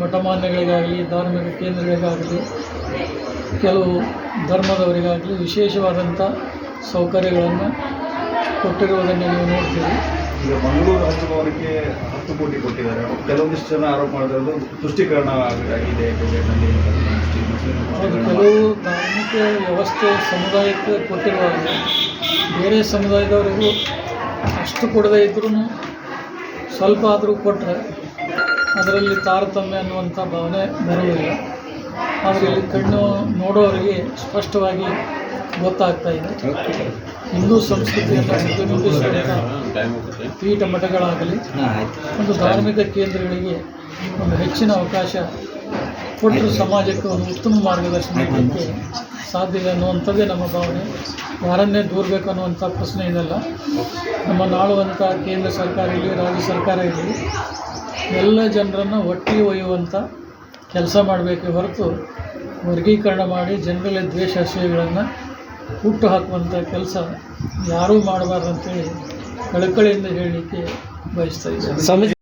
ಮಠಮಾನ್ಯಗಳಿಗಾಗಲಿ ಧಾರ್ಮಿಕ ಕೇಂದ್ರಗಳಿಗಾಗಲಿ ಕೆಲವು ಧರ್ಮದವರಿಗಾಗಲಿ ವಿಶೇಷವಾದಂಥ ಸೌಕರ್ಯಗಳನ್ನು ಕೊಟ್ಟಿರುವುದನ್ನು ನೀವು ನೋಡ್ತೀರಿ. ಈಗ ಮಂಗಳೂರು ಹಚ್ಚುವವರಿಗೆ ಹತ್ತು ಕೋಟಿ ಕೊಟ್ಟಿದ್ದಾರೆ. ಕೆಲವೊಂದಿಷ್ಟು ಜನ ಆರೋಪ ಮಾಡಿರೋದು ತುಷ್ಟೀಕರಣ ಆಗಿದೆ. ಕ್ರಿಕೆಟ್ನಲ್ಲಿ ಕೆಲವು ಧಾರ್ಮಿಕ ವ್ಯವಸ್ಥೆ ಸಮುದಾಯಕ್ಕೆ ಕೊಟ್ಟಿರುವಾಗ ಬೇರೆ ಸಮುದಾಯದವರಿಗೂ ಅಷ್ಟು ಕೊಡದೇ ಇದ್ರೂ ಸ್ವಲ್ಪ ಆದರೂ ಕೊಟ್ಟರೆ ಅದರಲ್ಲಿ ತಾರತಮ್ಯ ಅನ್ನುವಂಥ ಭಾವನೆ ಬರುವುದಿಲ್ಲ ಆದರೆ ಇಲ್ಲಿ ಕಣ್ಣು ನೋಡೋರಿಗೆ ಸ್ಪಷ್ಟವಾಗಿ ಗೊತ್ತಾಗ್ತಾ ಇದೆ. ಹಿಂದೂ ಸಂಸ್ಕೃತಿಯನ್ನು ಪ್ರತಿನಿಧಿಸುವಂಥ ಪೀಠ ಮಠಗಳಾಗಲಿ ಒಂದು ಧಾರ್ಮಿಕ ಕೇಂದ್ರಗಳಿಗೆ ಒಂದು ಹೆಚ್ಚಿನ ಅವಕಾಶ ಕೊಟ್ಟರು ಸಮಾಜಕ್ಕೆ ಒಂದು ಉತ್ತಮ ಮಾರ್ಗದರ್ಶನ ಮಾಡಲಿಕ್ಕೆ ಸಾಧ್ಯವಿದೆ ಅನ್ನುವಂಥದ್ದೇ ನಮ್ಮ ಭಾವನೆ. ಯಾರನ್ನೇ ದೂರಬೇಕು ಅನ್ನುವಂಥ ಪ್ರಶ್ನೆ ಇದಲ್ಲ. ನಮ್ಮ ನಾಳುವಂಥ ಕೇಂದ್ರ ಸರ್ಕಾರ ಇರಲಿ ರಾಜ್ಯ ಸರ್ಕಾರ ಇರಲಿ. ಎಲ್ಲ ಜನರನ್ನು ಒಟ್ಟಿಗೆ ಒಯ್ಯುವಂಥ ಕೆಲಸ ಮಾಡಬೇಕೇ ಹೊರತು ವರ್ಗೀಕರಣ ಮಾಡಿ ಜನರಲ್ಲಿ ದ್ವೇಷ ಆಶಯಗಳನ್ನು ಹುಟ್ಟು ಹಾಕುವಂಥ ಕೆಲಸ ಯಾರೂ ಮಾಡಬಾರ್ದು ಅಂತೇಳಿ ಕಳಕಳಿಯಿಂದ ಹೇಳಲಿಕ್ಕೆ ಬಯಸ್ತಾ ಸ್ವಾಮೀಜಿ